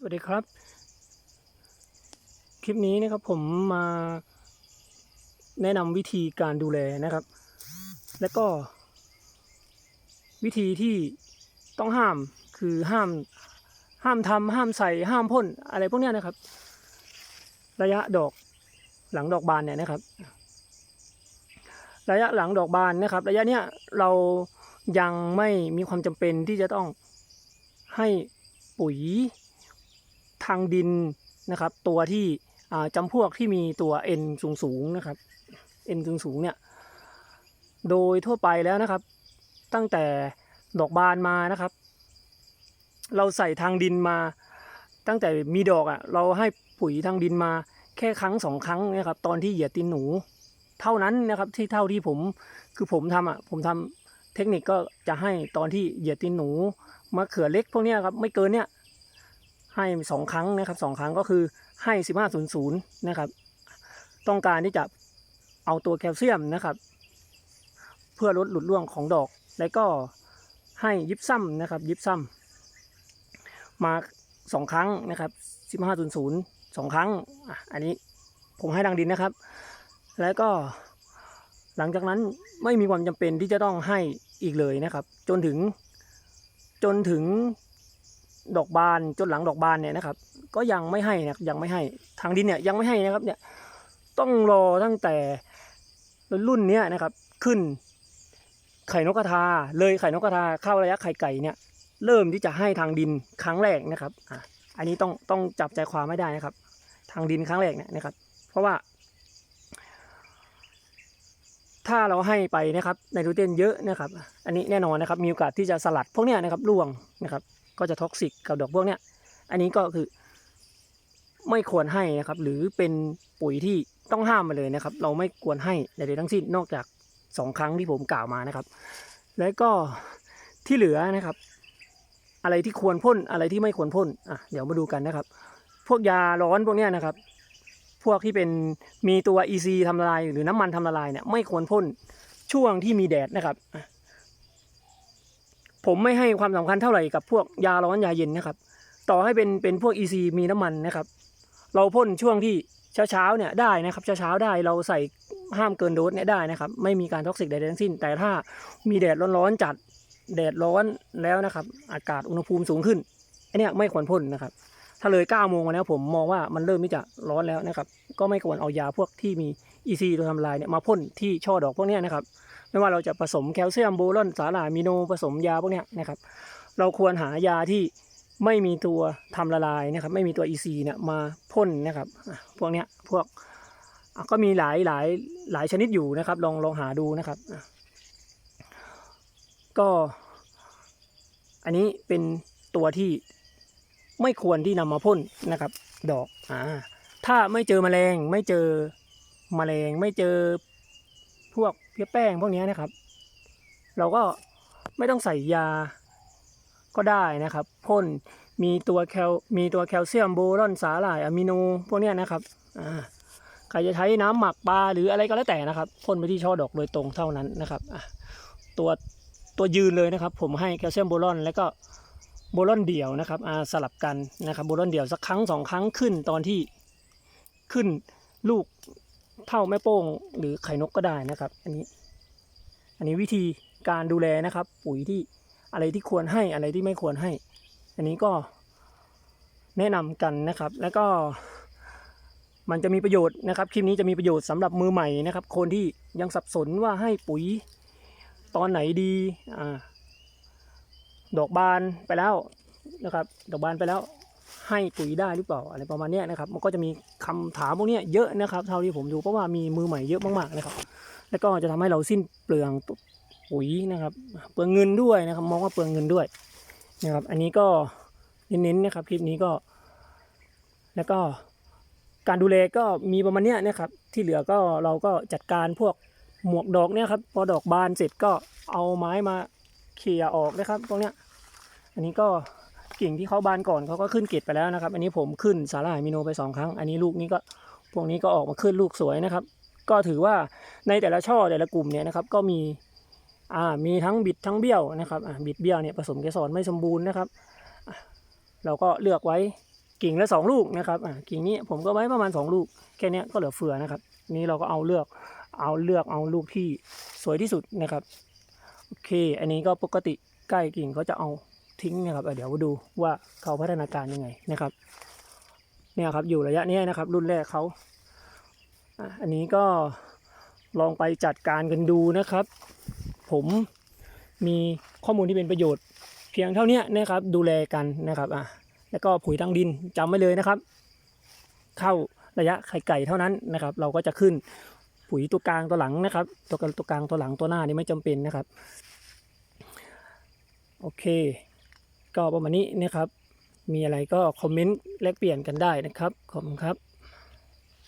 สวัสดีครับ คลิปนี้นะครับผมมาแนะนำวิธีการดูแลนะครับ และก็ วิธีที่ต้องห้ามคือห้ามห้ามทำห้ามใส่ห้ามพ่นอะไรพวกเนี้ยนะครับ ระยะดอกหลังดอกบานเนี่ยนะครับ ระยะหลังดอกบานนะครับ ระยะเนี้ยเรายังไม่มีความจำเป็นที่จะต้องให้ปุ๋ย ทางดินนะครับ ตัวที่อ่าจำพวกที่มีตัว N สูงสูงนะครับ N สูงสูงเนี่ยโดยทั่วไปแล้วนะครับ ตั้งแต่ดอกบานมานะครับ เราใส่ทางดินมา ตั้งแต่มีดอกอะ่ะเราให้ปุ๋ยทางดินมาแค่ครั้งสองครั้งนะครับตอนที่เหยียดตีนหนูเท่านั้นนะครับที่เท่าที่ผมคือผมทำอะผมทำเทคนิคก็จะให้ตอนที่เหยียดตีนหนูมะเขือเล็กพวกนี้ครับไม่เกินเนี้ย ให้สองครั้งนะครับสองครั้งก็คือให้สิบห้าศูนย์ศูนย์นะครับ ต้องการที่จะเอาตัวแคลเซียมนะครับ เพื่อลดหลุดร่วงของดอก แล้วก็ให้ยิบซ้ำนะครับยิบซ้ำมาสองครั้งนะครับสิบห้าศูนย์ศูนย์สองครั้งอันนี้ผมให้ดังดินนะครับ แล้วก็หลังจากนั้นไม่มีความจำเป็นที่จะต้องให้อีกเลยนะครับ จนถึงจนถึง ดอกบานจนหลังดอกบานเนี่ยนะครับ ก็ยังไม่ให้นะยังไม่ให้ทางดินเนี่ยยังไม่ให้นะครับเนี่ยต้องรอตั้งแต่รุ่นเนี้ยนะครับขึ้นไข่นกกระทาเลยไข่นกกระทาเข้าระยะไข่ไก่เนี่ยเริ่มที่จะให้ทางดินครั้งแรกนะครับอะอันนี้ต้องต้องจับใจความไม่ได้นะครับ ทางดินครั้งแรกเนี่ยนะครับ เพราะว่า ถ้าเราให้ไปนะครับไนโตรเจนเยอะนะครับ อันนี้แน่นอนนะครับ มีโอกาสที่จะสลัดพวกเนี้ยนะครับร่วงนะครับ ก็จะท็อกซิกกับดอกพวกเนี้ยอันนี้ก็คือไม่ควรให้นะครับ หรือเป็นปุ๋ยที่ต้องห้ามมาเลยนะครับ เราไม่ควรให้ใดๆทั้งสิ้นนอกจากสองครั้งที่ผมกล่าวมานะครับ แล้วก็ที่เหลือนะครับ อะไรที่ควรพ่นอะไรที่ไม่ควรพ่นอะเดี๋ยวมาดูกันนะครับ พวกยาร้อนพวกเนี้ยนะครับ พวกที่เป็นมีตัว EC ทำละลายหรือน้ำมันทำละลายเนี่ยไม่ควรพ่นช่วงที่มีแดดนะครับ ผมไม่ให้ความสำคัญเท่าไหร่กับพวกยาร้อนยาเย็นนะครับ ต่อให้เป็นเป็นพวก EC มีน้ำมันนะครับ เราพ่นช่วงที่เช้าเช้าเนี่ยได้นะครับเช้าเช้าได้เราใส่ห้ามเกินโดสเนี่ยได้นะครับ ไม่มีการท็อกซิกใดๆทั้งสิ้น แต่ถ้ามีแดดร้อนๆจัดแดดร้อนแล้วนะครับ อากาศอุณหภูมิสูงขึ้นอันเนี้ยไม่ควรพ่นนะครับ ถ้าเลย9โมงมาแล้วผมมองว่ามันเริ่มที่จะร้อนแล้วนะครับ ก็ไม่ควรเอายาพวกที่มี EC ตัวทำลายเนี่ยมาพ่นที่ช่อดอกพวกนี้นะครับ ไม่ว่าเราจะผสมแคลเซียมโบรอนสาหร่ายมิโนผสมยาพวกเนี้ยนะครับเราควรหายาที่ไม่มีตัวทำละลายนะครับ ไม่มีตัว EC เนี่ยมาพ่นนะครับ พวกเนี้ยพวกก็มีหลายหลายหลายชนิดอยู่นะครับ ลองลองหาดูนะครับ ก็อันนี้เป็นตัวที่ไม่ควรที่นำมาพ่นนะครับ ดอกอ่าถ้าไม่เจอแมลง ไม่เจอแมลง ไม่เจอพวก พี้ยแป้งพวกนี้นะครับ เราก็ไม่ต้องใส่ยาก็ได้นะครับพ่นมีตัวแคลมีตัวแคลเซียมโบรอนสาหร่ายอะมิโนพวกนี้นะครับใครจะใช้น้ำหมักปลาหรืออะไรก็แล้วแต่นะครับพ่นไปที่ช่อดอกโดยตรงเท่านั้นนะครับตัวตัวยืนเลยนะครับ ผมให้แคลเซียมโบรอนแล้วก็โบรอนเดี่ยวนะครับสลับกันนะครับโบรอนเดี่ยวสักครั้งสองครั้งขึ้นตอนที่ขึ้นลูก เท่าแม่โป้ง หรือไข่นกก็ได้นะครับ อันนี้ อันนี้วิธีการดูแลนะครับ ปุ๋ยที่อะไรที่ควรให้อะไรที่ไม่ควรให้ อันนี้ก็แนะนำกันนะครับ แล้วก็มันจะมีประโยชน์นะครับคลิปนี้จะมีประโยชน์สำหรับมือใหม่นะครับ คนที่ยังสับสนว่าให้ปุ๋ยตอนไหนดีอ่าดอกบานไปแล้วนะครับ ดอกบานไปแล้ว ให้ปุ๋ยได้หรือเปล่าอะไรประมาณนี้นะครับมันก็จะมีคำถามพวกนี้เยอะนะครับ เท่าที่ผมดูเพราะว่ามีมือใหม่เยอะมากๆนะครับ แล้วก็จะทำให้เราสิ้นเปลืองปุ๋ยนะครับ เปลืองเงินด้วยนะครับ มองว่าเปลืองเงินด้วยนะครับ อันนี้ก็เน้นๆนะครับคลิปนี้ก็ แล้วก็การดูแลก็มีประมาณนี้นะครับ ที่เหลือก็เราก็จัดการพวกหมวกดอกเนี่ยครับพอดอกบานเสร็จก็เอาไม้มาเขี่ยออกนะครับพวกเนี้ยอันนี้ก็ กิ่งที่เขาบานก่อนเขาก็ขึ้นเกล็ดไปแล้วนะครับ อันนี้ผมขึ้นสาหร่ายมิโนไปสองครั้ง อันนี้ลูกนี้ก็พวกนี้ก็ออกมาขึ้นลูกสวยนะครับ ก็ถือว่าในแต่ละช่อแต่ละกลุ่มเนี่ยนะครับก็มีอ่ามีทั้งบิดทั้งเบี้ยวนะครับอ่าบิดเบี้ยวเนี่ยผสมเกสรไม่สมบูรณ์นะครับ เราก็เลือกไว้กิ่งละสองลูกนะครับอ่ากิ่งนี้ผมก็ไว้ประมาณสองลูกแค่นี้ก็เหลือเฟือนะครับ นี้เราก็เอาเลือกเอาเลือกเอาลูกที่สวยที่สุดนะครับโอเค อันนี้ก็ปกติใกล้กิ่งก็จะเอา ทิ้งนะครับเดี๋ยวมาดูว่าเขาพัฒนาการยังไงนะครับ เนี่ยครับอยู่ระยะนี้นะครับ รุ่นแรกเขาอันนี้ก็ลองไปจัดการกันดูนะครับ ผมมีข้อมูลที่เป็นประโยชน์ เพียงเท่านี้นะครับ ดูแลกันนะครับอะแล้วก็ปุ๋ยทางดินจำไว้เลยนะครับ เข้าระยะไข่ไก่เท่านั้นนะครับ เราก็จะขึ้นปุ๋ยตัวกลางตัวหลังนะครับ ตัวกลางตัวกลางตัวหลังตัวหน้านี่ไม่จำเป็นนะครับ โอเค ก็ประมาณนี้นะครับ มีอะไรก็คอมเมนต์แลกเปลี่ยนกันได้นะครับ ขอบคุณครับ